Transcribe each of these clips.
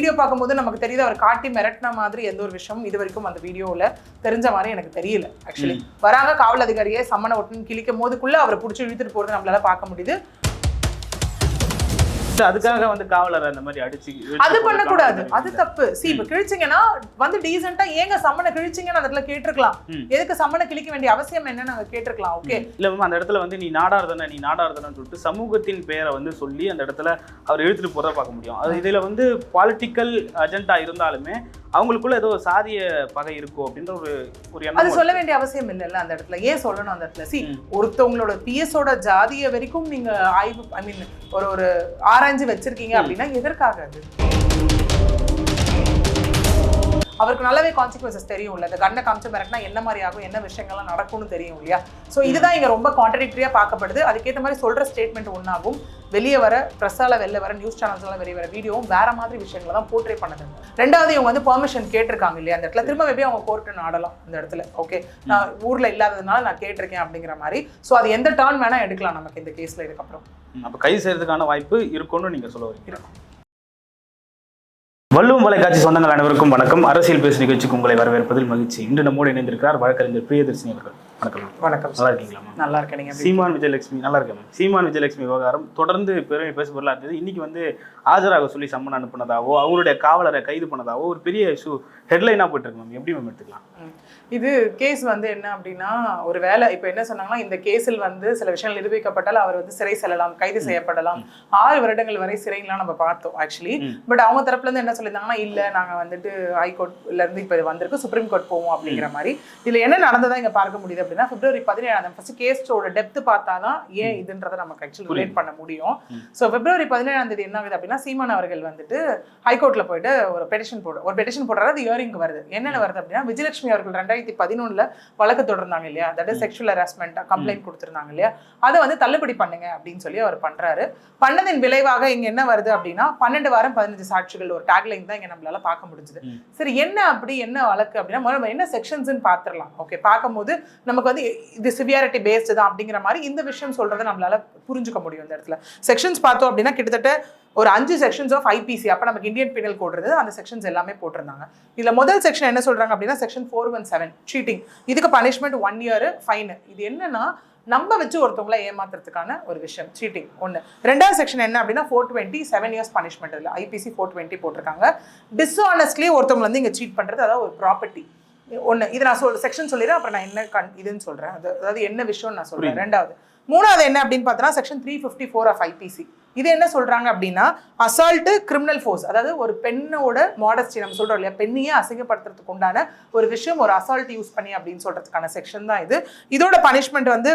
Video பார்க்கும்போது நமக்கு தெரியுது அவர் காட்டி மிரட்டின மாதிரி எந்த ஒரு விஷயமும் இது வரைக்கும் அந்த வீடியோவில் தெரிஞ்ச மாதிரி எனக்கு தெரியல ஆக்சுவலி வராங்க காவல் அதிகாரியே சம்மனை ஒட்டுன்னு கிழிக்கும் போதுக்குள்ள அவரை பிடிச்சி இழுத்துட்டு போறது நம்மளால பார்க்க முடியுது. அதுக்காக வந்து காவலர் அந்த மாதிரி அடிச்சு அது பண்ணக்கூடாது. அது தப்பு. சி இப்ப கிழிச்சிங்கன்னா வந்து டீசெண்டா ஏங்க சம்மனை கிழிச்சிங்கன்னு அந்த இடத்துல கேட்டிருக்கலாம். எதுக்கு சம்மனை கிழிக்க வேண்டிய அவசியம் என்னன்னு நாங்க கேட்டிருக்கலாம். ஓகே இல்ல மேம் அந்த இடத்துல வந்து நீ நாடார் தானே நீ நாடார் தானே சொல்லிட்டு சமூகத்தின் பெயரை வந்து சொல்லி அந்த இடத்துல அவர் இழுத்துட்டு போறத பார்க்க முடியும். அது இதுல வந்து பாலிட்டிக்கல் அஜெண்டா இருந்தாலுமே அவங்களுக்குள்ள ஏதோ சாதிய பகை இருக்கும் அப்படின்ற ஒரு ஒரு அது சொல்ல வேண்டிய அவசியம் இல்லைல்ல அந்த இடத்துல. ஏன் சொல்லணும் அந்த இடத்துல? சி. ஒருத்தவங்களோட பிஎஸோட ஜாதிய வரைக்கும் நீங்க ஆய்வு ஐ மீன் ஒரு ஒரு ஆராய்ஞ்சு வச்சிருக்கீங்க அப்படின்னா எதற்காக அது? அவருக்கு நல்லாவே கான்சிக்வன்சஸ் தெரியும்ல. இந்த கண்ணை காமிச்சு மிரட்டினா என்ன மாதிரி ஆகும் என்ன விஷயங்கள்லாம் நடக்கும்னு தெரியும் இல்லையா? ஸோ இதுதான் இங்க ரொம்ப கான்ட்ரடிக்டரியா பார்க்கப்படுது. அதுக்கேற்ற மாதிரி சொல்ற ஸ்டேட்மெண்ட் ஒன்றாகும் வெளியே வர ப்ரெஸ்ஸால வெளில வர நியூஸ் சேனல்ஸ்லாம் வெளியே வர வீடியோவும் வேற மாதிரி விஷயங்களை தான் போர்ட்ரே பண்ணுது. ரெண்டாவது இவங்க வந்து பெர்மிஷன் கேட்டிருக்காங்க இல்லையா? அந்த இடத்துல திரும்ப மேபி அவங்க கோர்ட்டு நாடலாம் இந்த இடத்துல. ஓகே நான் ஊர்ல இல்லாததுனால நான் கேட்டிருக்கேன் அப்படிங்கிற மாதிரி. ஸோ அது எந்த டர்ன் வேணா எடுக்கலாம் நமக்கு இந்த கேஸ்ல இதுக்கப்புறம். அப்ப கைது செய்யறதுக்கான வாய்ப்பு இருக்கும்னு நீங்க சொல்ல வரீங்க வள்ளுவம் தொலைக்காட்சி சொந்தங்கள் அனைவருக்கும் வணக்கம். அரசியல் பேசு நிகழ்ச்சிக்கு உங்களை வரவேற்பதில் மகிழ்ச்சி. இன்று நம்மோடு இணைந்திருக்கிறார் வழக்கறிஞர் பிரியதர்ஷினி அவர்கள். வணக்கம். வணக்கம் நல்லா இருக்கீங்களா நல்லா எப்படி சீமான் விஜயலட்சுமி நல்லா இருக்கேன் மேம் சீமான் விஜயலட்சுமி விவகாரம் தொடர்ந்து பெரும் பேசு பொருளாக இருந்தது இன்னைக்கு வந்து ஆஜராக சொல்லி சம்மன் அனுப்புனதாவோ அவங்களுடைய காவலரை கைது பண்ணதாவோ ஒரு பெரிய இஷ்யூ ஹெட்லைனாக போயிட்டு இருக்கு மேம் எப்படி மேம் எடுத்துக்கலாம். இது கேஸ் வந்து என்ன அப்படின்னா ஒரு வேலை இப்போ என்ன சொன்னாங்கன்னா இந்த கேஸில் வந்து சில விஷயங்கள் நிரூபிக்கப்பட்டால் அவர் வந்து சிறை செல்லலாம் கைது செய்யப்படலாம். ஆறு வருடங்கள் வரை சிறைலாம் நம்ம பார்த்தோம் ஆக்சுவலி. பட் அவங்க தரப்புல இருந்து என்ன சொல்லியிருந்தாங்கன்னா இல்ல நாங்க வந்துட்டு ஹைகோர்ட்ல இருந்து இப்போ வந்திருக்கு சுப்ரீம் கோர்ட் போவோம் அப்படிங்கிற மாதிரி. இதுல என்ன நடந்ததா இங்க பார்க்க முடியுது அப்படின்னா பிப்ரவரி பதினேழாம் ஃபர்ஸ்ட் கேஸோட டெப்த் பார்த்தாதான் ஏன் இதுன்றதை நமக்கு ஆக்சுவலி ரிலேட் பண்ண முடியும். ஸோ பிப்ரவரி பதினேழாம் தேதி என்ன ஆகுது அப்படின்னா சீமான் அவர்கள் வந்துட்டு ஹைகோர்ட்ல போயிட்டு ஒரு பெட்டிஷன் போடு ஒரு பெட்டிஷன் போடுறாரு அது இயரிங் வருது. என்னென்ன வருது அப்படின்னா விஜயலட்சுமி அவர்கள் ரெண்டாயிரத்தி பதினொன்னுல வழக்கு தொடர்ந்தாங்க இல்லையா? That is sexual harassment complaint கொடுத்துருந்தாங்க இல்லையா? அதை வந்து தள்ளுபடி பண்ணுங்க அப்படின்னு சொல்லி அவர் பண்றாரு. பண்ணதின் விளைவாக இங்க என்ன வருது அப்படின்னா பன்னெண்டு வாரம் பதினஞ்சு சாட்சிகள் ஒரு டேக்லைன் தான் இங்க நம்மளால பார்க்க முடிஞ்சுது. சரி என்ன அப்படி என்ன வழக்கு அப்படின்னா முதல்ல என்ன செக்ஷன்ஸ்னு பார்த்துடலாம் ஓகே பார்க்கும்போது நமக்கு வந்து இது சிவியாரிட்டி பேஸ்டு தான் அப்படிங்கிற மாதிரி இந்த விஷயம் சொல்றதை நம்மளால புரிஞ்சுக்க முடியும் இந்த இடத்துல. செக்ஷன்ஸ் பார்த்தோம் அப்படின்னா கிட்டத்தட்ட ஒரு அஞ்சு செக்ஷன்ஸ் ஆஃப் ஐபிசி அப்போ நமக்கு இந்தியன் பீனல் கோட் இருந்தது அந்த செக்ஷன்ஸ் எல்லாமே போட்டிருந்தாங்க. இதுல முதல் செக்ஷன் என்ன சொல்றாங்க அப்படின்னா section four one seven cheating இதுக்கு பனிஷ்மெண்ட் ஒன் இயர் ஃபைன் இது என்னன்னா நம்ப வச்சு ஒருத்தவங்கள ஏமாத்துறதுக்கான ஒரு விஷயம் சீட்டிங் ஒன்று ரெண்டாவது செக்ஷன் என்ன அப்படின்னா four twenty seven years punishment இதில் ஐபிசி ஃபோர் டுவெண்ட்டி போட்டிருக்காங்க. டிஸ்ஆனஸ்ட்லி ஒருத்தவங்க வந்து இங்கே சீட் பண்ணுறது அதாவது ஒரு ப்ராப்பர்ட்டி ஒன்று இது நான் சொல் செக்ஷன் சொல்லிடுறேன் அப்புறம் நான் என்ன கண் இதுன்னு சொல்கிறேன் அது அதாவது என்ன விஷயம்னு நான் சொல்கிறேன். ரெண்டாவது. மூணாவது என்ன அப்படின்னு பார்த்தோன்னா section three fifty four of IPC இது என்ன சொல்கிறாங்க அப்படின்னா அசால்ட்டு கிரிமினல் ஃபோர்ஸ் அதாவது ஒரு பெண்ணோட மாடஸ்டி நம்ம சொல்கிறோம் இல்லையா? பெண்ணையே அசிங்கப்படுத்துறதுக்கு உண்டான ஒரு விஷயம் ஒரு அசால்ட் யூஸ் பண்ணி அப்படின்னு சொல்கிறதுக்கான செக்ஷன் தான் இது. இதோட பனிஷ்மெண்ட் வந்து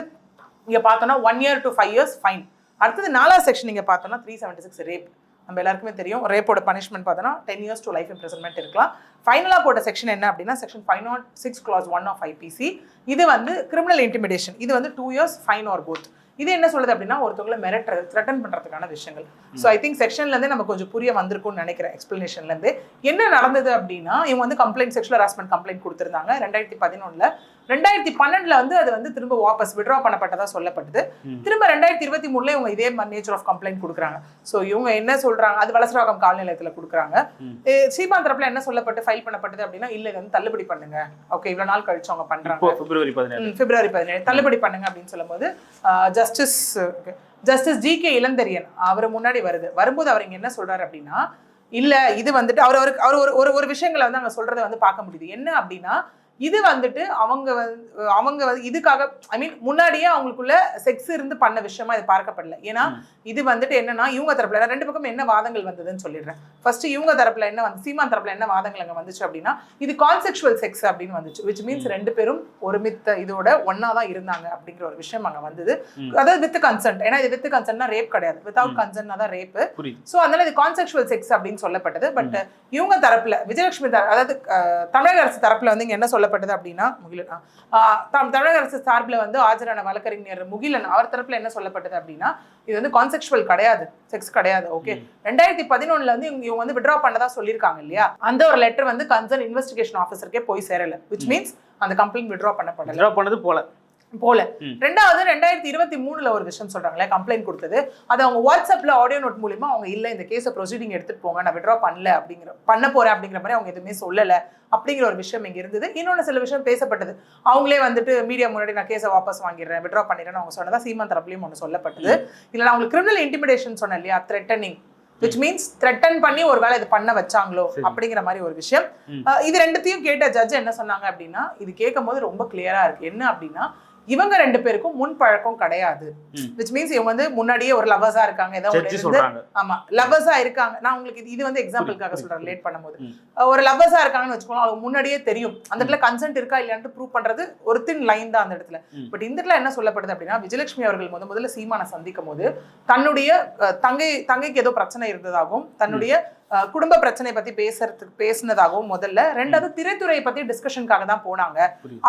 இங்கே பார்த்தோம்னா one year to five years fine அடுத்தது நாலாவது செக்ஷன் நீங்கள் பார்த்தோம்னா த்ரீ செவன்ட்டி சிக்ஸ் ரேப் நம்ம எல்லாருக்குமே தெரியும் ரேப்போட பனிஷ்மெண்ட் பார்த்தோன்னா ten years to life imprisonment இருக்கலாம். ஃபைனலாக போட்ட செக்ஷன் என்ன அப்படின்னா section five nought six clause one of IPC இது வந்து கிரிமினல் இன்டிமிடேஷன் இது வந்து two years fine or both இது என்ன சொல்லுது அப்படின்னா ஒருத்தவங்களை மிரட்டுறது த்ரெட்டன் பண்றதுக்கான விஷயங்கள். ஸோ ஐ திங்க் செக்ஷன்லேருந்தே நம்ம கொஞ்சம் புரிய வந்திருக்கும்னு நினைக்கிறேன் எக்ஸ்பிளனேஷன்லேருந்து என்ன நடந்தது அப்படின்னா இவங்க வந்து கம்ப்ளைண்ட் செக்ஷுவல் ஹராஸ்மெண்ட் கம்ப்ளைண்ட் கொடுத்துருந்தாங்க. ரெண்டாயிரத்தி பதினொன்றில் ரெண்டாயிரத்தி பன்னெண்டுல வந்து அது வந்து திரும்ப வாபஸ் விட்ரா பண்ணப்பட்டதா சொல்லப்பட்டது. திரும்ப ரெண்டாயிரத்தி இருபத்தி மூணுல இவங்க இதே நேச்சர் ஆஃப் கம்ப்ளைண்ட் கொடுக்குறாங்க. ஸோ இவங்க என்ன சொல்றாங்க? அது வலசராகம் காவல் நிலையத்துல கொடுக்குறாங்க. சீமான் தரப்புல என்ன சொல்லப்பட்டு ஃபைல் பண்ணப்பட்டது அப்படின்னா இல்ல வந்து தள்ளுபடி பண்ணுங்க. ஓகே இவ்வளவு நாள் கழிச்சு அவங்க பண்றாங்க. பிப்ரவரி பதினேழு. பிப்ரவரி பதினேழு. தள்ளுபடி பண்ணுங்க அப்படின்னு சொல்லும்போது justice justice G K Ilanthiraiyan அவர் முன்னாடி வருது. வரும்போது அவர் இங்க என்ன சொல்றாரு அப்படின்னா இல்ல இது வந்துட்டு அவர் ஒரு அவர் ஒரு ஒரு ஒரு விஷயங்களை வந்து அங்க சொல்றதை வந்து பார்க்க முடியுது. என்ன அப்படின்னா இது வந்துட்டு அவங்க வந்து அவங்க வந்து இதுக்காக ஐ மீன் முன்னாடியே அவங்களுக்குள்ள செக்ஸ் இருந்து பண்ண விஷயமா இது பார்க்கப்படல. ஏன்னா. இது வந்துட்டு என்னன்னா இவங்க தரப்புல ரெண்டு பக்கம் என்ன வாதங்கள் வந்ததுன்னு சொல்லிடுறேன். ஃபர்ஸ்ட் இவங்க தரப்புல என்ன வந்து சீமான் தரப்புல என்ன வாதங்கள் அங்க வந்துச்சு அப்படின்னா இது கான்செக்சுவல் செக்ஸ் அப்படின்னு வந்துச்சு. விச் மீன்ஸ் ரெண்டு பேரும் ஒருமித்த இதோட ஒண்ணா தான் இருந்தாங்க அப்படிங்கிற ஒரு விஷயம் அங்க வந்தது. அதாவது வித் கன்சென்ட் ஏன்னா இது வித் கன்சென்ட்னா ரேப் கிடையாது. வித்வுட். கன்சென்ட்னா தான் ரேப் புரியுது. ஸோ அதனால இது கான்செக்சுவல் செக்ஸ் அப்படின்னு சொல்லப்பட்டது. பட் இவங்க தரப்புல விஜயலட்சுமி அதாவது தமிழக அரசு தரப்புல வந்து என்ன சொல்லப்பட்டது அப்படின்னா முகிலன். தம்- தமிழக அரசு சார்பில் வந்து ஆஜரான வழக்கறிஞர் முகிலன் அவர் தரப்புல என்ன சொல்லப்பட்டது அப்படின்னா இது வந்து கான்செக்சுவல் கிடையாது செக்ஸ் கிடையாது ஓகே ரெண்டாயிரத்தி பதினொன்னுல வந்து இவங்க இவங்க வந்து விட்ரா பண்ணதா சொல்லியிருக்காங்க இல்லையா? அந்த ஒரு லெட்டர் வந்து கன்சர்ன் இன்வெஸ்டிகேஷன் ஆஃபீஸருக்கே போய் சேரல விச் மீன்ஸ் அந்த கம்ப்ளைண்ட் விட்ரா பண்ணப்படல. பண்ணது போல. போல. ரெண்டாவது ரெண்டாயிரத்தி இருபத்தி மூணுல ஒரு விஷயம் சொல்றாங்களே கம்ப்ளைண்ட் கொடுத்தது. அது அவங்க வாட்ஸ்அப்ல ஆடியோ நோட் மூலியமா அவங்க இல்ல இந்த கேஸை ப்ரொசீடிங் எடுத்துட்டு போங்க நான் விட்ரா பண்ணல அப்படிங்கிற பண்ண போறேன் அப்படிங்கிற மாதிரி அவங்க எதுவுமே சொல்லல அப்படிங்கிற ஒரு விஷயம் இங்க இருந்தது. இன்னொன்னு சில விஷயம் பேசப்பட்டது. அவங்களே வந்துட்டு மீடியா முன்னாடி நான் கேஸை வாபஸ் வாங்கிடுறேன் விட்ரா பண்ணிடுறேன் அவங்க சொன்னதா சீமான் தரப்புலையும் ஒன்று சொல்லப்பட்டது. இல்ல நான் உங்களுக்கு கிரிமினல் இன்டிமிடேஷன் சொன்னேன் இல்லையா த்ரெட்டனிங் விச் மீன்ஸ் த்ரெட்டன் பண்ணி ஒரு வேளை இது பண்ண வச்சாங்களோ. அப்படிங்கிற மாதிரி ஒரு விஷயம். இது ரெண்டுத்தையும் கேட்ட ஜட்ஜ் என்ன சொன்னாங்க அப்படின்னா இது கேட்கும் போது ரொம்ப கிளியரா இருக்கு. என்ன அப்படின்னா இவங்க ரெண்டு பேருக்கும் முன் பழக்கம் கிடையாது. விச் மீன்ஸ் இவங்க வந்து முன்னாடியே ஒரு லவ்வர்ஸா இருக்காங்க ஏதோ ஒண்ணு ஜட்ஜி இருந்து சொல்றாங்க. ஆமா லவ்வர்ஸா இருக்காங்க. நான் உங்களுக்கு இது- வந்து எக்ஸாம்பிளுக்காக சொல்றேன் லேட் பண்ணும்போது. ஒரு லவ்வர்ஸா இருக்காங்கன்னு வச்சுக்கோங்க அவங்க முன்னாடியே தெரியும். அந்த இடத்துல கன்சென்ட் இருக்கா இல்லையான்ட்டு ப்ரூவ் பண்றது ஒரு தின் லைன் தான் அந்த இடத்துல. பட் இந்த இடத்துல என்ன சொல்லப்படுது அப்படின்னா விஜயலட்சுமி அவர்கள் முத முதல்ல சீமானை சந்திக்கும் போது தன்னுடைய தங்கை தங்கைக்கு ஏதோ பிரச்சனை இருந்ததாகவும் தன்னுடைய குடும்ப பிரச்சனை பத்தி பேசுறதுக்கு பேசுனதாகவும் முதல்ல ரெண்டாவது திரைத்துறையை பத்தி டிஸ்கஷனுக்காக தான் போனாங்க.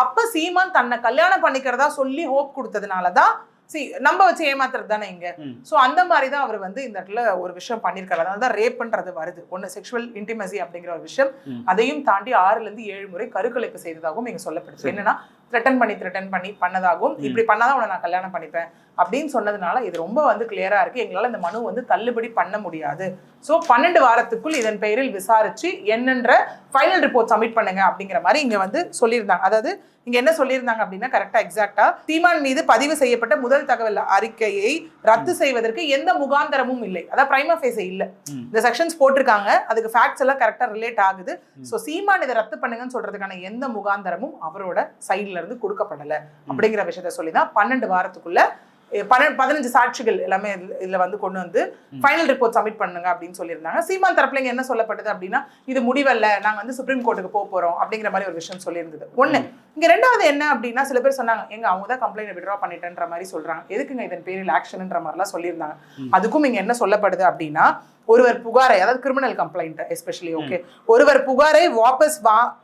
அப்ப சீமான் தன்னை கல்யாணம் பண்ணிக்கிறதா சொல்லி ஹோப் கொடுத்ததுனால தான் சி நம்ப வச்சு ஏமாத்துறது தானே இங்க. சோ அந்த மாதிரி தான் அவர் வந்து இந்த இடத்துல ஒரு விஷயம் பண்ணியிருக்காரு அதனால தான் ரேப்ன்றது வருது ஒன்னு செக்ஷுவல் இன்டிமசி அப்படிங்கிற ஒரு விஷயம். அதையும் தாண்டி ஆறுல இருந்து ஏழு முறை கருக்கலைப்பு செய்ததாகவும் இங்க சொல்லப்படுது. என்னன்னா த்ரெட்டன் பண்ணி த்ரெட்டன் பண்ணி பண்ணதாகவும். இப்படி பண்ணாதான் உன்னை நான் கல்யாணம் பண்ணிப்பேன் அப்படின்னு சொன்னதுனால இது ரொம்ப வந்து கிளியரா இருக்கு. எங்களால இந்த மனு வந்து தள்ளுபடி பண்ண முடியாது. சோ பன்னெண்டு வாரத்துக்குள் இதன் பெயரில் விசாரிச்சு என்னன்ற ஃபைனல் ரிப்போர்ட் சப்மிட் பண்ணுங்க அப்படிங்கிற மாதிரி இங்க வந்து சொல்லியிருந்தாங்க. அதாவது இங்க என்ன சொல்லியிருந்தாங்க அப்படின்னா கரெக்டா எக்ஸாக்டா சீமான் மீது பதிவு செய்யப்பட்ட முதல் தகவல் அறிக்கையை ரத்து செய்வதற்கு எந்த முகாந்தரமும் இல்லை. அதாவது பிரைமா ஃபேஸே இல்ல. இந்த செக்ஷன்ஸ் போட்டிருக்காங்க. அதுக்கு ஃபேக்ட்ஸ் எல்லாம் கரெக்டா ரிலேட் ஆகுது. சோ சீமான் இதை ரத்து பண்ணுங்கன்னு சொல்றதுக்கான எந்த முகாந்தரமும் அவரோட சைடுல இருந்து கொடுக்கப்படல அப்படிங்கிற விஷயத்த சொல்லி தான் பன்னெண்டு வாரத்துக்குள்ள பன்னெண்டு பதினஞ்சு சாட்சிகள் எல்லாமே இதுல- வந்து கொண்டு வந்து. ஃபைனல் ரிப்போர்ட் சப்மிட் பண்ணுங்க அப்படின்னு சொல்லியிருந்தாங்க. சீமான் தரப்புல இங்க என்ன சொல்லப்பட்டது அப்படின்னா இது முடிவல்ல நாங்க வந்து சுப்ரீம் கோர்ட்டுக்கு போக போறோம் அப்படிங்கிற மாதிரி ஒரு விஷயம் சொல்லியிருந்தது. ஒண்ணு இங்க ரெண்டாவது என்ன அப்படின்னா சில பேர் சொன்னாங்க எங்க அவங்க தான் கம்ப்ளைண்ட் விட்ரா பண்ணிட்டேன்ற மாதிரி சொல்றாங்க. எதுக்குங்க இதன் பேரில் ஆக்ஷன்ன்ற மாதிரிலாம் சொல்லியிருந்தாங்க. அதுக்கும் இங்க என்ன சொல்லப்படுது அப்படின்னா ஒருவர் புகாரை அதாவது கிரிமினல் கம்ப்ளைண்ட் எஸ்பெஷலி ஓகே ஒருவர் புகாரை வாபஸ் வா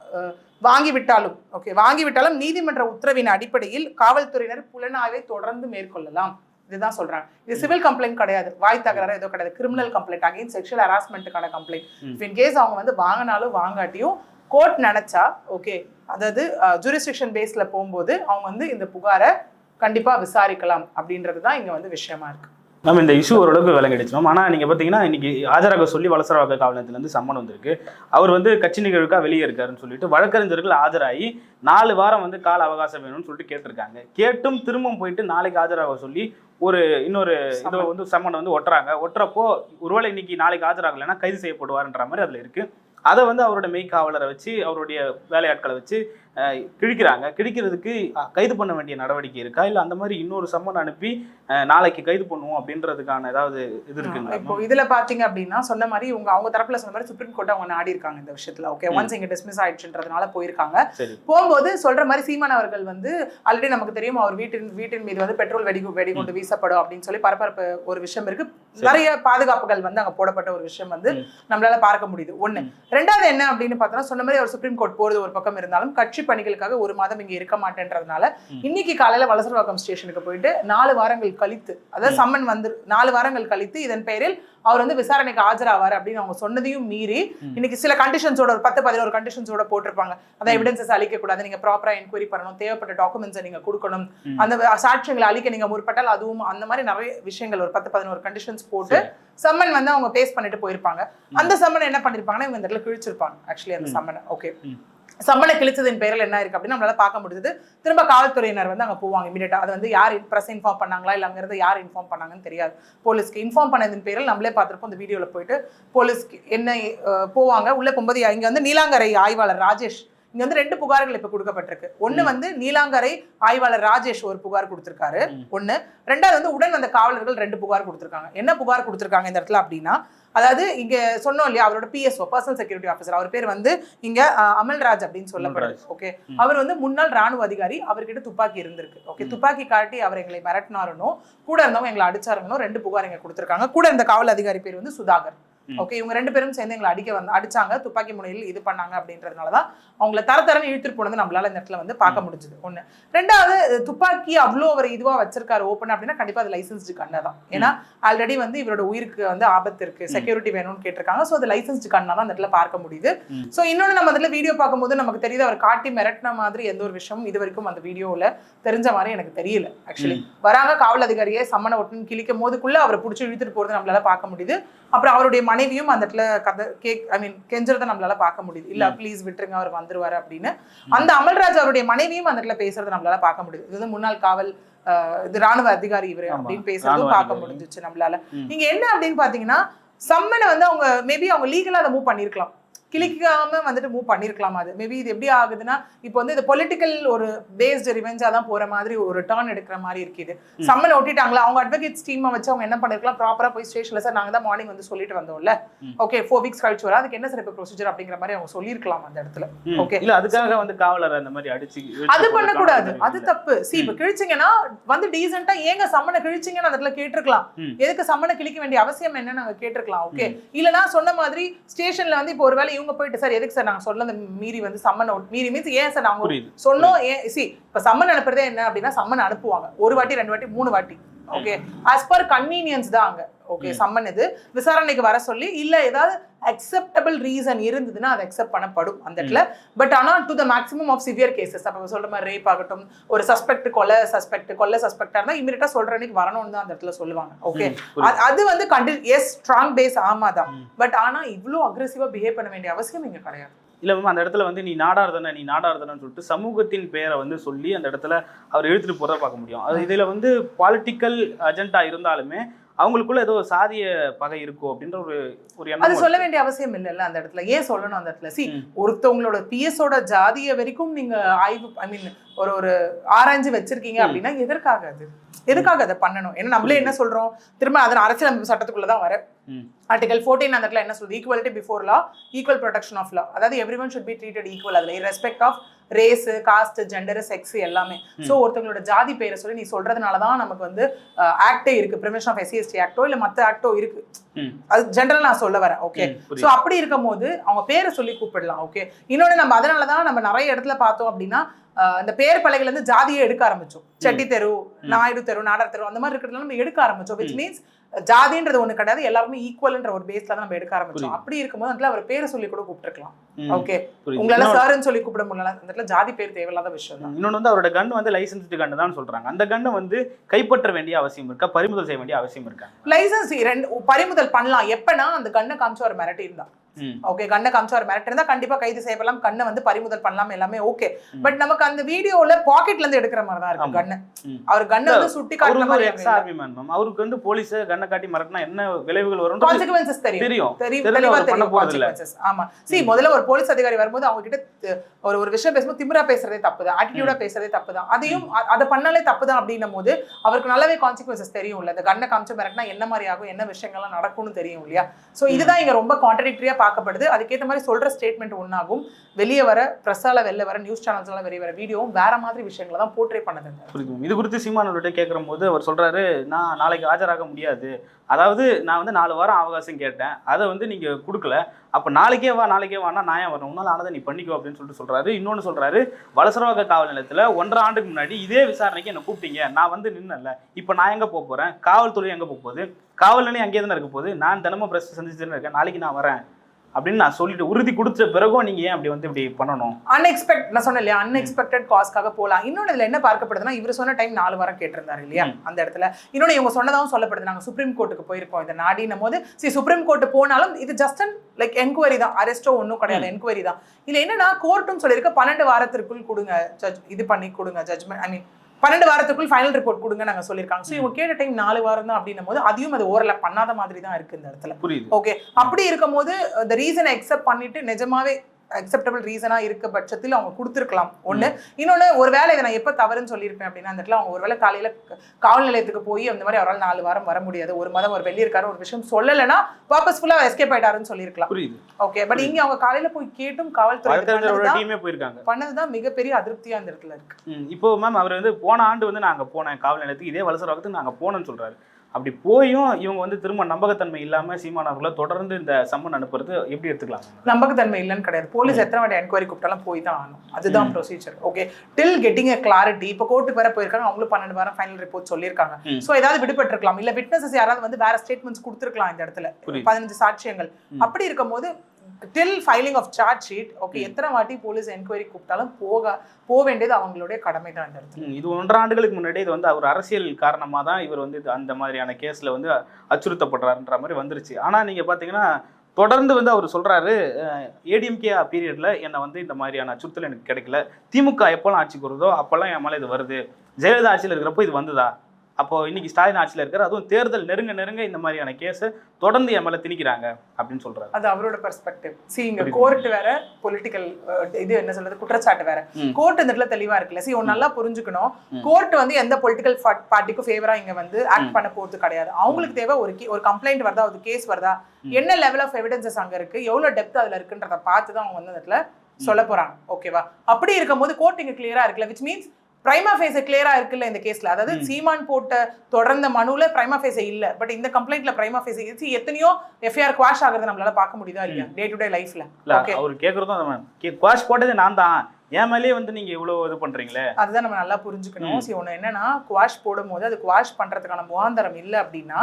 வாங்கிவிட்டாலும் ஓகே வாங்கிவிட்டாலும் நீதிமன்ற உத்தரவின் அடிப்படையில் காவல்துறையினர் புலனாய்வை தொடர்ந்து மேற்கொள்ளலாம். இதுதான் சொல்றாங்க. இது சிவில் கம்ப்ளைண்ட் கிடையாது. வாய் தகராறு ஏதோ கிடையாது. கிரிமினல் கம்ப்ளைண்ட் அகைன் செக்ஷுவல் ஹராஸ்மெண்ட்டுக்கான கம்ப்ளைண்ட். இன் கேஸ் அவங்க வந்து வாங்கினாலும் வாங்காட்டியும் கோர்ட் நினைச்சா ஓகே அதாவது ஜூரிஸ்டிக்ஷன் பேஸ்ல போகும்போது அவங்க வந்து இந்த புகாரை கண்டிப்பா விசாரிக்கலாம் அப்படின்றது தான் இங்க வந்து விஷயமா இருக்கு. நம்ம இந்த இஷ்யூ ஓரளவுக்கு விளங்கிடுச்சு. மேம் ஆனால் நீங்கள் பார்த்தீங்கன்னா இன்னைக்கு ஆஜராக சொல்லி வலசரவாக்க காவலத்திலேருந்து சம்மன் வந்திருக்கு. அவர் வந்து கட்சி நிகழ்வுக்கா வெளியே இருக்காருன்னு சொல்லிட்டு வழக்கறிஞர்கள் ஆஜராகி நாலு வாரம் வந்து கால அவகாசம் வேணும்னு சொல்லிட்டு கேட்டிருக்காங்க. கேட்டும் திரும்பவும் போயிட்டு நாளைக்கு ஆஜராக சொல்லி ஒரு இன்னொரு இதை. வந்து சம்மன் வந்து ஒட்டுறாங்க. ஒட்டுறப்போ ஒருவேளை இன்னைக்கு நாளைக்கு ஆஜராகலைன்னா கைது செய்யப்படுவார்ன்ற மாதிரி அதில் இருக்கு. அதை வந்து அவரோட மெய்க்காவலரை வச்சு அவருடைய வேலையாட்களை வச்சு கிழிக்கிறாங்க. கிழிக்கிறதுக்கு கைது பண்ண வேண்டிய நடவடிக்கை இருக்கா? இல்லை அந்த மாதிரி இன்னொரு சம்மன் அனுப்பி நாளைக்கு கைது பண்ணுவோம் அப்படின்றதுக்கான ஏதாவது இது இருக்குங்களா இப்போ இதுல பாத்தீங்க அப்படின்னா சொன்ன மாதிரி உங்க அவங்க தரப்புல சொன்ன மாதிரி சுப்ரீம் கோர்ட் அவங்க நாடி இருக்காங்க இந்த விஷயத்துல. ஓகே. ஒன்ஸ் இங்க டிஸ்மிஸ் ஆயிடுச்சுன்றதுனால போயிருக்காங்க. போகும்போது சொல்ற மாதிரி சீமான் அவர்கள் வந்து ஆல்ரெடி நமக்கு தெரியும் அவர் வீட்டின் வீட்டின் மீது வந்து பெட்ரோல் வெடி வெடிகுண்டு வீசப்படும் அப்படின்னு சொல்லி பரபரப்பு ஒரு விஷயம் இருக்கு. நிறைய பாதுகாப்புகள் வந்து அங்க போடப்பட்ட ஒரு விஷயம் வந்து. நம்மளால பார்க்க முடியுது. ஒண்ணு. ரெண்டாவது என்ன அப்படின்னு பார்த்தோம்னா சொன்ன மாதிரி அவர் சுப்ரீம் கோர்ட் போறது ஒரு பக்கம் இருந்தாலும் கட்சி பணிகளுக்காக ஒரு மாதம் இங்க இருக்க மாட்டேன்றதுனால. இன்னைக்கு காலையில வலசரவாக்கம் ஸ்டேஷனுக்கு போயிட்டு நாலு வாரங்கள் கழித்து அதாவது. சம்மன் வந்து நாலு வாரங்கள் கழித்து இதன் பெயரில் அவர் வந்து விசாரணைக்கு ஆஜராவார் அப்படின்னு அவங்க சொன்னதையும் மீறி. இன்னைக்கு சில கண்டிஷன்ஸோட ஒரு பத்து பதினோரு கண்டிஷன்ஸோட போட்டிருப்பாங்க அந்த ம். எவிடன்சஸ் அழிக்க கூடாது நீங்க ப்ராப்பரா என்கொயரி பண்ணணும் தேவைப்பட்ட டாக்குமெண்ட்ஸை நீங்க கொடுக்கணும். அந்த சாட்சியங்களை அழிக்க நீங்க முற்பட்டால் அதுவும் அந்த மாதிரி நிறைய விஷயங்கள் ஒரு பத்து பதினோரு கண்டிஷன்ஸ் போட்டு. சம்மன் வந்து அவங்க பேஸ் பண்ணிட்டு போயிருப்பாங்க. அந்த சம்மன் என்ன பண்ணிருப்பாங்கன்னா இவங்க இந்த இடத்துல கிழிச்சிருப்பாங்க ஆக்சுவலி அந்த. சம்மனை ஓகே. சம்மனை கிழிச்சதின் பேரில் என்ன இருக்கு அப்படின்னு நம்மளால பார்க்க முடியுது திரும்ப காவல்துறையினர் வந்து அங்க போவாங்க இமீடியட்டா அது வந்து யார் பிரஸ் இன்ஃபார்ம் பண்ணாங்களா இல்ல அங்கிருந்து யார் இன்ஃபார்ம் பண்ணாங்கன்னு தெரியாது. போலீஸ்க்கு இன்ஃபார்ம் பண்ணதின் பேரில் நம்மளே பார்த்திருப்போம் இந்த வீடியோல போயிட்டு போலீஸ்க்கு என்ன போவாங்க. உள்ள போகும்போது இங்க வந்து நீலாங்கரை ஆய்வாளர் ராஜேஷ் இங்க வந்து ரெண்டு புகார்கள் இப்ப கொடுக்கப்பட்டிருக்கு. ம். வந்து நீலாங்கரை ஆய்வாளர் ராஜேஷ் ஒரு புகார் கொடுத்திருக்காரு. ஒண்ணு. ரெண்டாவது வந்து உடன் வந்த காவலர்கள் ரெண்டு புகார் கொடுத்திருக்காங்க. என்ன புகார் கொடுத்திருக்காங்க இந்த இடத்துல அப்படின்னா அதாவது இங்க சொன்னோம் இல்லையா அவரோட பிஎஸ்ஓ பர்சனல் செக்யூரிட்டி ஆஃபீஸர் அவர் பேர் வந்து இங்க அமல்ராஜ் அப்படின்னு சொல்லப்படுது. ஓகே. அவர் வந்து முன்னாள் ராணுவ அதிகாரி அவர்கிட்ட துப்பாக்கி இருந்திருக்கு. ஓகே. துப்பாக்கி காட்டி அவர் எங்களை மிரட்டினாருனோ கூட இருந்தவங்க எங்களை அடிச்சாருங்கனோ ரெண்டு புகார் இங்க கொடுத்திருக்காங்க. கூட இருந்த காவல் அதிகாரி பேர் வந்து சுதாகர். ஓகே இவங்க ரெண்டு பேரும் சேர்ந்து எங்களை அடிக்க வந்து அடிச்சாங்க துப்பாக்கி முனையில் இது பண்ணாங்க அப்படின்றதுனால தான் அவங்கள தர தரன்னு இழுத்துட்டு போனது நம்மளால இந்த இடத்துல வந்து பார்க்க முடிஞ்சது. ஒண்ணு. ரெண்டாவது துப்பாக்கி அவ்வளோ அவர் இதுவா வச்சிருக்காரு ஓப்பன் அப்படின்னா கண்டிப்பா அது லைசன்ஸ்டு கண்ணை தான். ஏன்னா ஆல்ரெடி வந்து இவரோட உயிருக்கு வந்து ஆபத்து இருக்கு செக்யூரிட்டி வேணும்னு கேட்டிருக்காங்க. ஸோ அது லைசன்ஸ்டு கண்ணா தான் அந்த இடத்துல பார்க்க முடியுது. ஸோ இன்னொன்று நம்ம அதில் வீடியோ பார்க்கும்போது நமக்கு தெரியுது அவர் காட்டி மிரட்டின மாதிரி எந்த ஒரு விஷயமும் இது வரைக்கும் அந்த வீடியோவில் தெரிஞ்ச மாதிரி எனக்கு தெரியல ஆக்சுவலி வராங்க காவல் அதிகாரியை சம்மனை ஒட்டுன்னு கிழிக்கும் போதுக்குள்ள அவரை பிடிச்சி இழுத்துட்டு போறது நம்மளால பார்க்க முடியுது. அப்புறம் அவருடைய மனைவியும் அந்த இடத்துல கதை கேக் ஐ மீன் கெஞ்சறதை நம்மளால பார்க்க முடியுது. இல்ல ப்ளீஸ் விட்டுருங்க அவர் வந்துருவாரு அப்படின்னு. அந்த அமல்ராஜ் அவருடைய மனைவியும் அந்த இடத்துல பேசுறதை நம்மளால பார்க்க முடியுது. இது வந்து முன்னாள் காவல் இது ராணுவ அதிகாரி இவரு. அப்படின்னு பேசுறதும் பார்க்க. முடிஞ்சிச்சு நம்மளால. ம். இங்க என்ன அப்படின்னு பாத்தீங்கன்னா சம்மனை வந்து அவங்க மேபி அவங்க லீகலா அதை மூவ் பண்ணிருக்கலாம். கிளிக்காம வந்துட்டு மூவ் பண்ணிருக்கலாம் அது. மேபி இது எப்படி ஆகுதுன்னா இப்போ வந்து இது பொலிட்டிக்கல் ஒரு பேஸ்டு ரிவெஞ்சா தான் போற மாதிரி ஒரு டர்ன் எடுக்கிற மாதிரி இருக்குது சம்மன் ஒட்டிட்டாங்களா? அவங்க அட்வொகேட்ஸ் டீமை வச்சு அவங்க என்ன பண்ணிருக்கலாம்? ப்ராப்பரா போய் ஸ்டேஷன்ல சார் நாங்க தான் மார்னிங் வந்து சொல்லிட்டு வந்தோம்ல. ஓகே ஃபோர் வீக்ஸ் கழிச்சு வர அதுக்கு என்ன சார் இப்போ ப்ரொசீஜர் அப்படிங்கிற மாதிரி அவங்க சொல்லியிருக்கலாம் அந்த இடத்துல. Okay. இல்ல அதுக்காக வந்து காவலர் அந்த மாதிரி அடிச்சு அது பண்ணக்கூடாது. அது தப்பு. சி இப்ப கிழிச்சிங்கன்னா வந்து டீசெண்டா ஏங்க சம்மனை கிழிச்சிங்கன்னு அந்த இடத்துல கேட்டிருக்கலாம். எதுக்கு சம்மனை கிழிக்க வேண்டிய அவசியம் என்ன நாங்க கேட்டிருக்கலாம். ஓகே இல்லனா சொன்ன மாதிரி ஸ்டேஷன்ல வந்து இப்போ ஒருவேளை இவங்க போயிட்டு சார் எதுக்கு சார் நாங்க சொன்னது மீறி வந்து சம்மன் மீறி மீன்ஸ் ஏன் சார் நாங்க சொன்னோம் ஏன் சி இப்ப சம்மன் அனுப்புறதே என்ன அப்படின்னா சம்மன் அனுப்புவாங்க. ஒரு வாட்டி ரெண்டு வாட்டி மூணு வாட்டி. ஓகே ஆஸ் பர் கன்வீனியன்ஸ் தான் அங்க. ஓகே. சம்மன் இது. விசாரணைக்கு வர சொல்லி இல்ல ஏதாவது அக்செப்டபிள் ரீசன் இருந்ததுன்னா அது அக்செப்ட் பண்ணப்படும் அந்த இடத்துல. பட் ஆனா to the maximum of severe cases அப்போ சொல்ற மாதிரி ரேப் ஆகட்டும் ஒரு சஸ்பெக்ட் கொலை சஸ்பெக்ட் கொலை சஸ்பெக்டா இருந்தா இமீடியட்டா சொல்ற அன்னைக்கு வரணும்னு தான் அந்த இடத்துல சொல்லுவாங்க. ஓகே புரியுது. அது வந்து கண்டி எஸ் ஸ்ட்ராங் பேஸ் ஆமாதான். பட் ஆனா இவ்ளோ அக்ரெசிவா பிஹேவ் பண்ண வேண்டிய அவசியம் இங்க கிடையாது. இல்ல மேம் அந்த இடத்துல வந்து நீ நாடார் தானே நீ நாடார் தானேன்னு சொல்லிட்டு சமூகத்தின் பெயரை வந்து சொல்லி அந்த இடத்துல அவர் இழுத்துட்டு போறத பார்க்க முடியும் அது இதுல வந்து பாலிட்டிக்கல் அஜெண்டா இருந்தாலுமே அவங்களுக்குள்ள ஏதோ சாதிய பகை இருக்கும் அப்படின்ற ஒரு ஒரு அது சொல்ல. வேண்டிய அவசியம் இல்லைல்ல அந்த இடத்துல ஏன் சொல்லணும் அந்த இடத்துல சி. ஒருத்தவங்களோட பிஎஸோட ஜாதிய வரைக்கும் நீங்க ஆய்வு ஐ மீன் ஒரு ஒரு ஆராய்ஞ்சு வச்சிருக்கீங்க. அப்படின்னா எதற்காக அது? எதுக்காக அதை பண்ணணும்? ஏன்னா நம்மளே என்ன சொல்றோம்? திரும்ப அதன் அரசியலமைப்பு சட்டத்துக்குள்ள தான் வர. ஆர்டிகல் ஃபோர்டீன் அந்த என்ன சொல்லுது? Equality before law equal protection of law அதாவது everyone should be treated equal அதுல respect of race caste gender sex எல்லாமே. ஸோ ஒருத்தவங்களோட ஜாதி பேரை சொல்லி நீ சொல்றதுனால தான் நமக்கு வந்து ஆக்டே இருக்கு. ப்ரிவென்ஷன் ஆஃப் எஸ்சிஎஸ்டி ஆக்டோ இல்ல மத்த ஆக்டோ இருக்கு. அது ஜென்ரல் நான் சொல்ல வரேன். ஓகே. ஸோ அப்படி இருக்கும் போது அவங்க பேரை சொல்லி கூப்பிடலாம். ஓகே இன்னொன்று நம்ம அதனால தான் நம்ம நிறைய இடத்துல பார்த்தோம் அப்படின்னா இந்த பேர் பலகையில இருந்து ஜாதியை எடுக்க ஆரம்பிச்சோம். செட்டி தெரு நாயுடு தெரு நாடார் தெரு அந்த மாதிரி இருக்கிறதுல நம்ம எடுக்க ஆரம்பிச்சோம் விச் மீன்ஸ் ஜாதின்றது ஒண்ணு கிடையாது எல்லாருமே ஈக்குவல்ன்ற ஒரு பேஸ்ல தான் நம்ம எடுக்க ஆரம்பிச்சோம். அப்படி இருக்கும்போது அதுல அவர் பேரை சொல்லி கூட கூப்பிட்டுருக்கலாம். ஓகே. உங்களால சாருன்னு சொல்லி கூப்பிட முடியல அந்த இடத்துல ஜாதி பேர் தேவையில்லாத விஷயம் தான். இன்னொன்று வந்து அவரோட கன் வந்து லைசன்ஸ்டு கன் தான் சொல்றாங்க. அந்த கன்னை வந்து கைப்பற்ற வேண்டிய அவசியம் இருக்கா? பறிமுதல் செய்ய வேண்டிய அவசியம் இருக்கா? லைசன்ஸ் ரெண்டு பறிமுதல் பண்ணலாம். எப்பனா அந்த கண்ணை காமிச்சு அவர் மிரட்டி இருந்தா ம். ஓகே கண்ணை காமிச்சு அவர் மிரட்டி இருந்தா கண்டிப்பா கைது செய்யப்படலாம். கண்ணை வந்து பறிமுதல் பண்ணலாம். எல்லாமே ஓகே. பட் நமக்கு அந்த வீடியோல பாக்கெட்ல இருந்து எடுக்கிற மாதிரி தான் இருக்கு. கண்ணு. அவர் கண்ணை வந்து சுட்டி காட்டுற ஒரு மாதிரி எக்ஸ் ஆர்மி மேன் மேம் அவருக்கு வந்து போலீஸ் கண்ணை காட்டி மிரட்டினா என்ன விளைவுகள் வரும் கான்சிக்வன்சஸ் தெரியும். தெரியும். தெரியும் தெளிவா தெரியும் இல்ல. ஆமா. சி முதல்ல ஒரு போலீஸ் அதிகாரி வரும்போது அவங்க கிட்ட ஒரு ஒரு விஷயம் பேசும்போது திமிரா பேசுறதே தப்பு தான். ஆட்டிடியூடா பேசுறதே தப்பு தான். அதையும் அதை பண்ணாலே தப்பு தான் அப்படின்னும் போது அவருக்கு நல்லாவே கான்சிக்வன்சஸ் தெரியும்ல. இந்த கண்ணை காமிச்சு மிரட்டினா என்ன மாதிரி ஆகும்? என்ன விஷயங்கள்லாம் நடக்கும்னு தெரியும் இல்லையா? சோ இதுதான் இங்க ரொம்ப கான்ட்ரடிக்டரியா பார்க்கப்படுது. அதுக்கேற்ற மாதிரி சொல்கிற ஸ்டேட்மெண்ட் ஒன்றாகும் வெளியே வர ப்ரெஸ்ஸால் வெளில வர நியூஸ் சேனல்ஸ்லாம் வெளியே வர வீடியோவும் வேற மாதிரி விஷயங்களை தான் போர்ட்ரே பண்ணுதுங்க. புரியுது இது குறித்து சீமானவர்கிட்ட கேட்குற போது அவர் சொல்கிறாரு நான் நாளைக்கு ஆஜராக முடியாது. அதாவது நான் வந்து நாலு வாரம் அவகாசம் கேட்டேன். அதை வந்து நீங்கள் கொடுக்கல. அப்போ நாளைக்கே வா நாளைக்கே வானா நான் ஏன் வரணும்? உன்னால ஆனதை நீ பண்ணிக்கோ அப்படின்னு சொல்லிட்டு சொல்கிறாரு இன்னொன்று சொல்கிறாரு வலசரவாக காவல் நிலையத்தில் ஒன்றரை ஆண்டுக்கு முன்னாடி இதே விசாரணைக்கு என்னை கூப்பிட்டீங்க. நான் வந்து நின்னல இப்போ நான் எங்கே போக போகிறேன் காவல்துறை எங்கே போக போகுது? காவல் நிலையம் அங்கேயே தானே இருக்க போகுது? நான் தினமும் பிரஸ் சந்திச்சுன்னு இருக்கேன். நாளைக்கு நான் வரேன். அப்படின்னு நான் சொல்லிட்டு உறுதி கொடுத்த பிறகும் நீங்க ஏன் அப்படி வந்து இப்படி பண்ணணும்? அன்எக்ஸ்பெக்ட் நான் சொன்னேன் இல்லையா? அன்எக்ஸ்பெக்டட் காஸ்க்காக போகலாம். இன்னொன்று இதுல என்ன பார்க்கப்படுதுன்னா இவர் சொன்ன டைம் நாலு வாரம் கேட்டிருந்தாரு இல்லையா. அந்த இடத்துல. இன்னொன்று இவங்க சொன்னதாகவும் சொல்லப்படுது. நாங்க சுப்ரீம் கோர்ட்டுக்கு போயிருக்கோம். இந்த நாடினும் போது சரி சுப்ரீம் கோர்ட்டு போனாலும் இது ஜஸ்ட் அண்ட் லைக் என்கொயரி தான். அரெஸ்டோ ஒன்றும் கிடையாது. என்கொயரி தான். இதுல என்னன்னா கோர்ட்டும் சொல்லியிருக்க. பன்னெண்டு வாரத்திற்குள் கொடுங்க ஜட்ஜ் இது பண்ணி கொடுங்க ஜட்ஜ்மெண்ட் ஐ மீன் பன்னெண்டு வாரத்துக்குள் ஃபைனல் ரிப்போர்ட் கொடுங்க நாங்க சொல்லியிருக்காங்க. ஸோ இவங்க கேட்ட டைம் நாலு வாரம் தான் அப்படின்னும் போது அதையும் அது ஓரளவு பண்ணாத மாதிரி தான் இருக்கு இந்த இடத்துல. புரியுது. ஓகே அப்படி இருக்கும்போது இந்த ரீசனை அக்செப்ட் பண்ணிட்டு நிஜமாவே அக்செப்டபிள் ரீசனா இருக்க பட்சத்தில் அவங்க கொடுத்துருக்கலாம். ஒண்ணு இன்னொன்னு ஒருவேளை இதை நான் எப்போ தவறுன்னு சொல்லியிருப்பேன் அப்படின்னா அந்த இடத்துல அவங்க ஒருவேளை காலையில க- காவல் நிலையத்துக்கு போய் அந்த மாதிரி அவரால் நாலு வாரம் வர முடியாது. ஒரு மாதம் ஒரு வெளியே இருக்காரு ஒரு விஷயம் சொல்லலைன்னா பர்பஸ்ஃபுல்லா எஸ்கேப் ஆயிட்டாருன்னு சொல்லியிருக்கலாம். ஓகே பட் இங்க அவங்க காலையில போய் கேட்டும் காவல்துறை இது வழக்கறிஞரோட பண்ணதுதான் போயிருக்காங்க. மிகப்பெரிய அதிருப்தியா அந்த இடத்துல இருக்கு. இப்போ மேம் அவர் வந்து போன ஆண்டு வந்து அங்கே போனேன். காவல் நிலையத்துக்கு இதே வலசரவாக்கத்துக்கு நான் அங்கே போனேன்னு சொல்றாரு. அப்படி போயும் இவங்க வந்து திரும்ப நம்பகத்தன்மை இல்லாம சீமான் அவர்களை தொடர்ந்து இந்த சம்மன் அனுப்புறது எப்படி எடுத்துக்கலாம்? நம்பகத்தன்மை இல்லைன்னு கிடையாது. போலீஸ் எத்தனை வாட்டி என்கொயரி கூப்பிட்டாலும் போய் தான் ஆகணும். அதுதான் procedure okay till getting a clarity இப்போ கோர்ட்டுக்கு வேற போயிருக்காங்க. அவங்களும் பன்னெண்டு வாரம் ஃபைனல் ரிப்போர்ட் சொல்லியிருக்காங்க. ஸோ ஏதாவது விடுபட்டிருக்கலாம். இல்ல விட்னஸஸ் யாராவது வந்து வேற ஸ்டேட்மெண்ட்ஸ் கொடுத்துருக்கலாம் இந்த இடத்துல. பதினஞ்சு சாட்சியங்கள். அப்படி இருக்கும்போது till filing of charge sheet okay எத்தனை வாட்டி போலீஸ் என்கொயரி கூப்பிட்டாலும் போக போக வேண்டியது அவங்களுடைய கடமை தான் இந்த இடத்துல. இது ஒன்றரை ஆண்டுகளுக்கு முன்னாடி இது வந்து அவர் அரசியல் காரணமா தான் இவர் வந்து அந்த மாதிரியான கேஸ்ல வந்து அச்சுறுத்தப்படுறாருன்ற மாதிரி வந்துருச்சு. ஆனா நீங்க பாத்தீங்கன்னா தொடர்ந்து வந்து அவர் சொல்றாரு ஏடிஎம்கே பீரியட்ல என்னை வந்து இந்த மாதிரியான அச்சுறுத்தல் எனக்கு கிடைக்கல. திமுக எப்போல்லாம் ஆட்சிக்கு வருதோ அப்போல்லாம் என் மேலே இது வருது. ஜெயலலிதா ஆட்சியில் இருக்கிறப்போ இது வந்ததா? அப்போ இன்னைக்கு ஸ்டாலின் ஆட்சியில் இருக்கிற அதுவும் தேர்தல் நெருங்க நெருங்க இந்த மாதிரியான கேஸை தொடர்ந்து என் மேலே திணிக்கிறாங்க அப்படின்னு சொல்றாரு. அது அவரோட பெர்ஸ்பெக்டிவ் சி இங்க. கோர்ட் வேற பொலிட்டிக்கல் இது என்ன சொல்றது குற்றச்சாட்டு வேற. கோர்ட் இந்த இடத்துல தெளிவா இருக்குல்ல. சி ஒன்னு நல்லா புரிஞ்சுக்கணும். கோர்ட் வந்து எந்த பொலிட்டிக்கல் பார்ட்டிக்கும் ஃபேவரா இங்க வந்து ஆக்ட் பண்ண போறது கிடையாது. அவங்களுக்கு தேவை ஒரு ஒரு கம்ப்ளைண்ட் வருதா ஒரு கேஸ் வருதா. என்ன லெவல் ஆஃப் எவிடன்சஸ் அங்க இருக்கு? எவ்வளவு டெப்த் அதுல இருக்குன்றத பார்த்து தான் அவங்க வந்து அந்த இடத்துல சொல்ல போறாங்க. ஓகேவா அப்படி இருக்கும்போது கோர்ட் இங்க கிளியரா இருக்குல்ல விச் மீன்ஸ் பிரைமா ஃபேஸ் கிளியரா இருக்குல்ல இந்த கேஸ்ல அதாவது. சீமான் போட்ட தொடர்ந்த மனுல பிரைமா ஃபேஸ் இல்ல. பட் இந்த கம்ப்ளைண்ட்ல பிரைமா ஃபேஸ் எத்தனையோ எஃப்ஐஆர் குவாஷ் ஆகுறத நம்மளால பார்க்க முடியுதா இல்லையா? டே டு டே லைஃப்ல அவர் கேட்கறதும் அதான் குவாஷ் போட்டது நான் தான். என் மேலேயே வந்து நீங்க இவ்வளவு இது பண்றீங்களே? அதுதான் நம்ம நல்லா புரிஞ்சுக்கணும். சி ஒன்று என்னன்னா குவாஷ் போடும்போது அது குவாஷ் பண்றதுக்கான முகாந்தரம் இல்லை அப்படின்னா.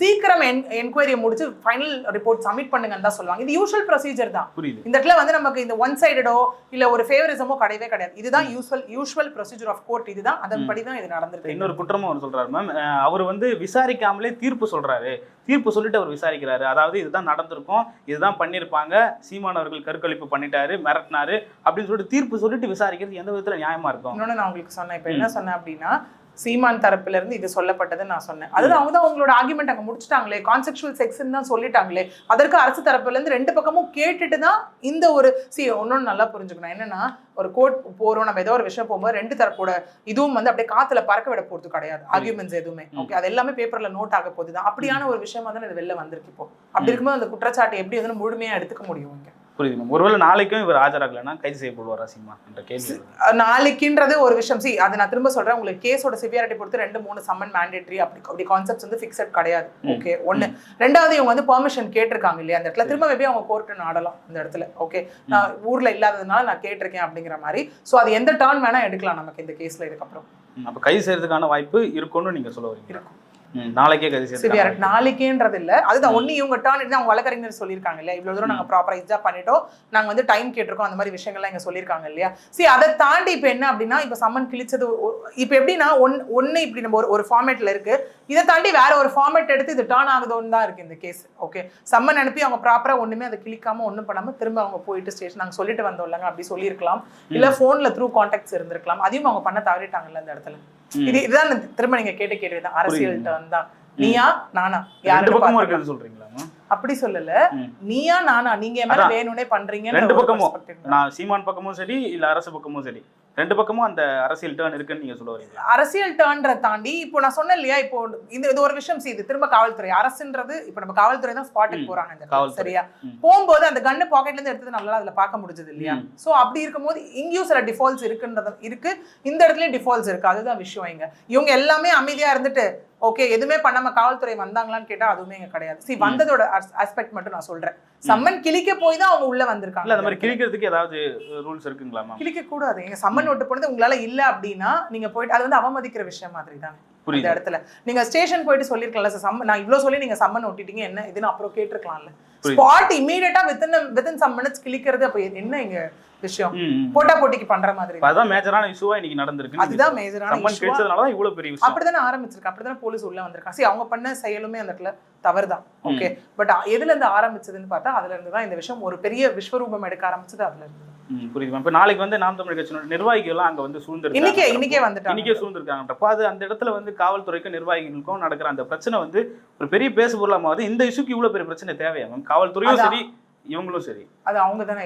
சீக்கிரம் என்கொயரியை முடிச்சு ஃபைனல் ரிப்போர்ட் சப்மிட் பண்ணுங்கன்னு தான் சொல்லுவாங்க. இது யூஷுவல் ப்ரொசீஜர் தான். புரியுது. இந்த இடத்துல வந்து நமக்கு இந்த ஒன் சைடடோ இல்ல ஒரு ஃபேவரிசமோ கிடையவே கிடையாது. இதுதான் usual usual procedure of court இதுதான். அதன்படி தான் இது நடந்திருக்கு. இன்னொரு குற்றமும் அவர் சொல்றாரு மேம் அவர் வந்து விசாரிக்காமலே தீர்ப்பு சொல்றாரு. தீர்ப்பு சொல்லிட்டு அவர் விசாரிக்கிறாரு. அதாவது இதுதான் நடந்திருக்கும். இதுதான் பண்ணியிருப்பாங்க. சீமான் அவர்கள் கருக்கழிப்பு பண்ணிட்டாரு மிரட்டினாரு அப்படின்னு சொல்லிட்டு தீர்ப்பு சொல்லிட்டு விசாரிக்கிறது எந்த விதத்துல நியாயமா இருக்கும்? இன்னொன்னு நான் உங்களுக்கு சொன்னேன். இப்போ என்ன சொன்னேன் அப்படின்னா சீமான் தரப்புல இருந்து இது சொல்லப்பட்டதுன்னு நான் சொன்னேன். அதுதான் அவங்க தான் அவங்களோட ஆர்குமெண்ட் அங்க முடிச்சிட்டாங்களே கான்செப்சுவல் செக்ஸ்ன்னு தான் சொல்லிட்டாங்களே அதற்கு அரசு தரப்புல இருந்து ரெண்டு பக்கமும் கேட்டுட்டு தான் இந்த ஒரு சி ஒன்னொன்னு நல்லா புரிஞ்சுக்கணும். என்னன்னா ஒரு கோர்ட் போறோம் நம்ம ஏதோ ஒரு விஷயம் போகும்போது ரெண்டு தரப்போட இதுவும் வந்து அப்படியே காத்துல பறக்க விட போறது கிடையாது. ஆர்குமெண்ட்ஸ் எதுவுமே. ஓகே அது எல்லாமே பேப்பர்ல நோட் ஆக போகுது தான். அப்படியான ஒரு விஷயமா தான் இது வெளில வந்திருக்கு இப்போ. அப்படி இருக்கும்போது அந்த குற்றச்சாட்டு எப்படி வந்து முழுமையா எடுத்துக்க முடியும் இங்க? புரியுது மேம் ஒருவேளை நாளைக்கும் இவர் ஆஜராகலைன்னா கைது செய்யப்படுவாரா சீமான் என்ற கேள்வி நாளைக்குன்றது ஒரு விஷயம். சி அது நான் திரும்ப சொல்றேன். உங்களுக்கு கேஸோட சிவியாரிட்டி பொறுத்து ரெண்டு மூணு சம்மன் மேண்டேட்ரி அப்படி அப்படி கான்செப்ட்ஸ் வந்து ஃபிக்ஸட் கிடையாது. ஓகே ஒண்ணு. ரெண்டாவது இவங்க வந்து பெர்மிஷன் கேட்டிருக்காங்க இல்லையா? அந்த இடத்துல திரும்ப மேபி அவங்க கோர்ட்டு நாடலாம் இந்த இடத்துல. ஓகே நான் ஊர்ல இல்லாததுனால நான் கேட்டிருக்கேன் அப்படிங்கிற மாதிரி. சோ அது எந்த டர்ன் வேணா எடுக்கலாம் நமக்கு இந்த கேஸ்ல இதுக்கப்புறம். அப்ப கைது செய்யறதுக்கான வாய்ப்பு இருக்கும்னு நீங்க சொல்ல வரீங்க இருக்கும். நாளைக்கே கைது. நாளைக்கேன்றது இல்ல அதுதான் ஒண்ணு இவங்க டர்ன் எடுத்து அவங்க வழக்கறிஞர் சொல்லியிருக்காங்க இல்லையா? இவ்வளவு தூரம் நாங்க ப்ராப்பரா இஜா பண்ணிட்டோம். நாங்க வந்து டைம் கேட்டிருக்கோம் அந்த மாதிரி விஷயங்கள்லாம் இங்க சொல்லியிருக்காங்க இல்லையா? சரி அதை தாண்டி இப்போ என்ன அப்படின்னா இப்போ சம்மன் கிழிச்சது இப்போ எப்படின்னா ஒன் ஒன்று இப்படி நம்ம ஒரு ஃபார்மேட்ல இருக்கு. இதை தாண்டி வேற ஒரு ஃபார்மேட் எடுத்து இது டர்ன் ஆகுதோன்னு தான் இருக்கு இந்த கேஸ் ஓகே சம்மன் அனுப்பி அவங்க ப்ராப்பரா ஒண்ணுமே அதை கிளிக்காம ஒண்ணும் பண்ணாம திரும்ப அவங்க போயிட்டு ஸ்டேஷன் நாங்க சொல்லிட்டு வந்தோம் இல்லைங்க அப்படி சொல்லியிருக்கலாம். இல்ல போன்ல த்ரூ கான்டாக்ட்ஸ் இருந்திருக்கலாம். அதையும் அவங்க பண்ண தவறிட்டாங்கல்ல இந்த இடத்துல. இது இதுதான் திரும்ப நீங்க கேட்ட கேள்வி தான் அரசியல் புரியுது. டர்ன் தான் நீயா நானா? ரெண்டு பக்கமும் இருக்குன்னு சொல்றீங்களா அப்படி சொல்லல. நீயா நானா? நீங்க என் மேல அதான். வேணும்னே பண்றீங்க ரெண்டு பக்கமும். நான் சீமான் பக்கமும் சரி இல்ல அரசு பக்கமும் சரி. ரெண்டு பக்கமும் அந்த அரசியல் டேர்ன் இருக்குன்னு நீங்க சொல்ல வரீங்க அரசியல் டேர்ன்ற தாண்டி இப்போ நான் சொன்னேன் இல்லையா இப்போ இந்த இது ஒரு விஷயம் இது திரும்ப காவல்துறை அரசுன்றது இப்போ நம்ம காவல்துறை தான் ஸ்பாட்டுக்கு. போறாங்க இந்த. சரியா. போகும்போது அந்த கன்னு பாக்கெட்ல இருந்து எடுத்தது நம்மளால அதுல பார்க்க முடிஞ்சது இல்லையா. சோ அப்படி இருக்கும்போது இங்கேயும் சில டிஃபால்ட்ஸ் இருக்குன்றது இருக்கு இந்த இடத்துலயும் டிஃபால்ட்ஸ் இருக்கு அதுதான் விஷயம் இங்க இவங்க எல்லாமே அமைதியா இருந்துட்டு ஓகே எதுவுமே பண்ணாம காவல்துறை வந்தாங்களான்னு கேட்டா அதுவுமே இங்க கிடையாது. சி வந்ததோட ஆஸ்பெக்ட் மட்டும் நான் சொல்றேன். சம்மன் கிழிக்க போய் தான் அவங்க உள்ள வந்திருக்காங்க. இல்ல அந்த மாதிரி கிழிக்கிறதுக்கு ஏதாவது ரூல்ஸ் இருக்குங்களா மேம் கிழிக்க கூடாது. எங்க சம்மன் நோட்டு போனது உங்களால இல்ல அப்படின்னா நீங்க போயிட்டு அது வந்து அவமதிக்கிற விஷயம் மாதிரி தான். இந்த புரியுது. இடத்துல. நீங்க ஸ்டேஷன் போயிட்டு சொல்லிருக்கலாம்ல சார் சம்மன் நான் இவ்வளவு சொல்லி நீங்க சம்மன் ஒட்டிட்டீங்க என்ன இதுன்னு அப்புறம் கேட்டிருக்கலாம்ல. ஸ்பாட் இமீடியட்டா வித்தின் வித்தின் சம் மினிட்ஸ் கிழிக்கிறது அப்ப என்ன இங்க விஷயம். போட்டா போட்டிக்கு பண்ற மாதிரி அதான் மேஜரான இஷ்யூவா இன்னைக்கு நடந்திருக்கு அதுதான் மேஜரான கிடைச்சதுனால இவ்வளவு பெரிய விஷயம். அப்படிதானே ஆரம்பிச்சிருக்கு. அப்படிதானே போலீஸ் உள்ள வந்திருக்காங்க. சரி அவங்க பண்ண செயலுமே அந்த இடத்துல தவறுதான். ஓகே பட் எதுல இருந்து ஆரம்பிச்சதுன்னு பார்த்தா அதுல இருந்து தான் இந்த விஷயம் ஒரு பெரிய விஸ்வரூபம் எடுக்க ஆரம்பிச்சது அதுல இருந்து. புரியுது இப்ப நாளைக்கு வந்து நாம் தமிழ் கட்சியினோட நிர்வாகிகள் எல்லாம் அங்க வந்து இன்னைக்கே சூழ்ந்திருக்காங்க இன்னைக்கே வந்துட்டாங்க. இன்னைக்கே சூழ்ந்திருக்காங்கன்றப்ப அது அந்த இடத்துல வந்து காவல்துறைக்கும் நிர்வாகிகளுக்கும் நடக்கிற அந்த பிரச்சனை வந்து ஒரு பெரிய பேசு பொருளாமாவது இந்த இஷ்யூக்கு இவ்வளவு பெரிய பிரச்சனை தேவையா மேம் காவல்துறையும். சரி இவங்களும் சரி. அது அவங்க தானே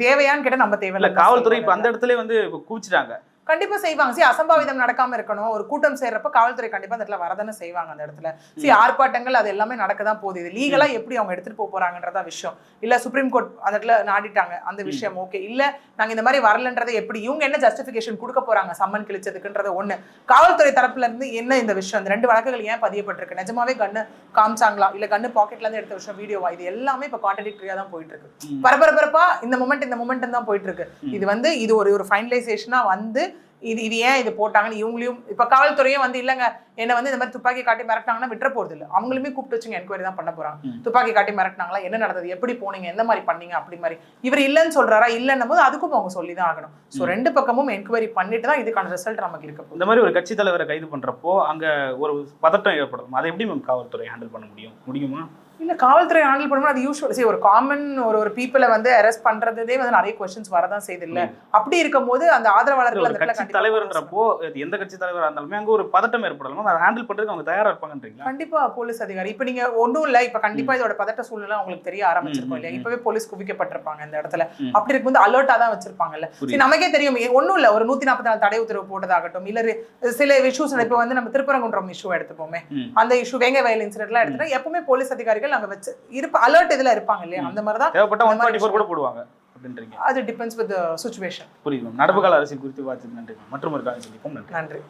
தேவையான்னு கேட்டா நம்ம இல்ல தேவையில்ல காவல்துறை இப்ப அந்த இடத்துல வந்து இப்ப கூச்சிட்டாங்க கண்டிப்பா செய்வாங்க. சி அசம்பாவிதம் நடக்காம இருக்கணும். ஒரு கூட்டம் சேர்றப்ப காவல்துறை கண்டிப்பா அந்த இடத்துல வரதானே செய்வாங்க அந்த இடத்துல. சி ஆர்ப்பாட்டங்கள் அது எல்லாமே நடக்க தான் போகுது. இது லீகலா எப்படி அவங்க எடுத்துட்டு போக போறாங்கன்றதா விஷயம். இல்ல சுப்ரீம் கோர்ட் அந்த இடத்துல நாடிட்டாங்க. அந்த விஷயம் ஓகே இல்ல நாங்க இந்த மாதிரி வரலன்றதை எப்படி இவங்க என்ன ஜஸ்டிபிகேஷன் கொடுக்க போறாங்க? சம்மன் கிழிச்சதுக்குன்றது ஒண்ணு. காவல்துறை தரப்புல இருந்து என்ன இந்த விஷயம்? இந்த ரெண்டு வழக்குகள் ஏன் பதியப்பட்டிருக்கு? நிஜமாவே கண்ணு காமிச்சாங்களா? இல்ல கண்ணு பாக்கெட்ல இருந்து எடுத்த விஷயம் வீடியோவா இது எல்லாமே இப்ப கான்ட்ரடிக்டரியா தான் போயிட்டு இருக்கு ம். பரபரப்பா இந்த மொமெண்ட் இந்த மொமெண்ட் தான் போயிட்டு இருக்கு. இது வந்து இது ஒரு ஒரு ஃபைனலைசேஷனா வந்து இது இது ஏன் இது போட்டாங்கன்னு இவங்களையும் இப்ப காவல்துறையும் வந்து இல்லங்க. என்ன வந்து இந்த மாதிரி துப்பாக்கி காட்டி மிரட்டினாங்கன்னா விட்டுற போறது இல்ல அவங்களுமே கூப்பிட்டு வச்சுங்க என்கொயரி தான் பண்ண போறாங்க. ம். துப்பாக்கி காட்டி மிரட்டினாங்களா என்ன நடந்தது எப்படி போனீங்க எந்த மாதிரி பண்ணீங்க அப்படி மாதிரி. இவர் இல்லைன்னு சொல்றாரா இல்லைன்னும் போது அதுக்கும் அவங்க சொல்லி தான் ஆகணும் ஸோ. ரெண்டு பக்கமும் என்கொயரி பண்ணிட்டு தான் இதுக்கான ரிசல்ட் நமக்கு இருக்க இந்த மாதிரி ஒரு கட்சி தலைவரை கைது பண்றப்போ அங்க ஒரு பதட்டம் ஏற்படும் அதை எப்படி மேம் காவல்துறை ஹேண்டில் பண்ண முடியும்? முடியுமா? இல்ல காவல்துறை ஹேண்டில் பண்ணும்போது அது யூஸ்வல் சரி ஒரு காமன் ஒரு ஒரு பீப்புளை வந்து அரெஸ்ட் பண்றதே வந்து நிறைய கொஸ்டின்ஸ் வரதான் செய்யுது இல்ல. அப்படி இருக்கும்போது அந்த ஆதரவாளர்கள் அந்த கட்சி தலைவர்ன்றப்போ எந்த கட்சி தலைவரா இருந்தாலுமே அங்க ஒரு பதட்டம் ஏற்படலாம். அதை ஹேண்டில் பண்றதுக்கு அவங்க தயாரா இருப்பாங்கன்றீங்களா? கண்டிப்பா போலீஸ் அதிகாரி. இப்ப நீங்க ஒண்ணும் இல்ல. இப்ப கண்டிப்பா இதோட பதட்ட சூழ்நிலை உங்களுக்கு தெரிய ஆரம்பிச்சிருக்கும் இல்லையா. இப்பவே போலீஸ் குவிக்கப்பட்டிருப்பாங்க இந்த இடத்துல. அப்படி இருக்கும்போது அலர்ட்டா தான் வச்சிருப்பாங்கல்ல. புரியுது. சரி, நமக்கே தெரியும். ஒண்ணும் இல்ல. ஒரு நூத்தி நாற்பத்தி நாலு தடை உத்தரவு போட்டதாகட்டும் இல்ல சில இஷ்யூஸ் இப்ப வந்து நம்ம திருப்பரங்குன்றம் இஷ்யூ எடுத்துப்போமே. அந்த இஷ்யூ வேங்க வயல் இன்சிடென்ட்லாம் எடுத்துட்டா எப்பவுமே போலீஸ் அதிகாரிகள் அங்க வச்சு. இருப்ப அலர்ட் இதுல இருப்பாங்க இல்லையா? அந்த மாதிரி தான் தேவைப்பட்ட ஒன் ஃபார்ட்டி ஃபோர் கூட போடுவாங்க அப்படின்றீங்க. அது டிபெண்ட்ஸ் வித் சுச்சுவேஷன் புரியுது மேம் நடப்பு கால அரசியல் குறித்து பார்த்து நன்றி மற்றும் ஒரு காலம் சந்திப்போம். நன்றி.